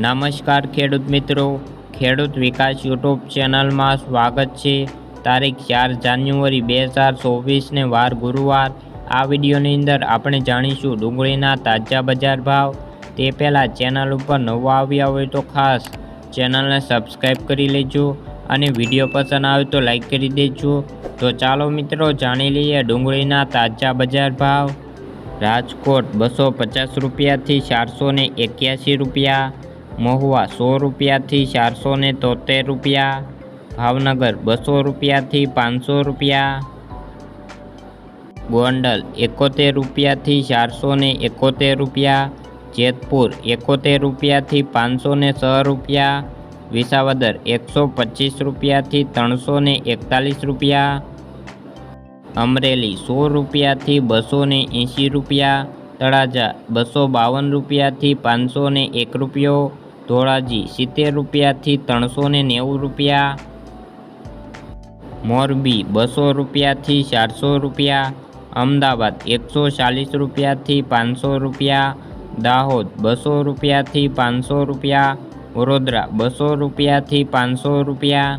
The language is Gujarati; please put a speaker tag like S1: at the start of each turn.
S1: નમસ્કાર ખેડૂત મિત્રો. ખેડૂત વિકાસ યુટ્યુબ ચેનલમાં સ્વાગત છે. તારીખ ચાર જાન્યુઆરી બે હજાર ચોવીસને વાર ગુરુવાર. આ વિડીયોની અંદર આપણે જાણીશું ડુંગળીના તાજા બજાર ભાવ. તે પહેલાં ચેનલ ઉપર નવા આવ્યા હોય તો ખાસ ચેનલને સબસ્ક્રાઈબ કરી લેજો અને વીડિયો પસંદ આવે તો લાઈક કરી દેજો. તો ચાલો મિત્રો જાણી લઈએ ડુંગળીના તાજા બજાર ભાવ. રાજકોટ બસો પચાસ રૂપિયાથી ચારસો એક્યાસી રૂપિયા. મહુવા સો રૂપિયાથી ચારસો ને તોતેર રૂપિયા, ભાવનગર બસો રૂપિયાથી પાંચસો રૂપિયા, ગોંડલ એકોતેર રૂપિયાથી ચારસો ને એકોતેર રૂપિયા, જેતપુર એકોતેર રૂપિયાથી પાંચસો ને છ રૂપિયા, વિસાવદર એકસો પચીસ રૂપિયાથી ત્રણસો ને એકતાલીસ રૂપિયા, અમરેલી સો રૂપિયાથી બસો ને એંશી રૂપિયા, તળાજા બસો બાવન રૂપિયાથી પાંચસો ને એક રૂપિયો ધોળાજી, સિત્તેર રૂપિયાથી ત્રણસો ને નેવું રૂપિયા. મોરબી, બસો રૂપિયાથી ચારસો રૂપિયા. અમદાવાદ, એકસો ચાલીસ રૂપિયાથી પાંચસો રૂપિયા. દાહોદ, બસો રૂપિયાથી પાંચસો રૂપિયા. વડોદરા, બસો રૂપિયાથી પાંચસો રૂપિયા.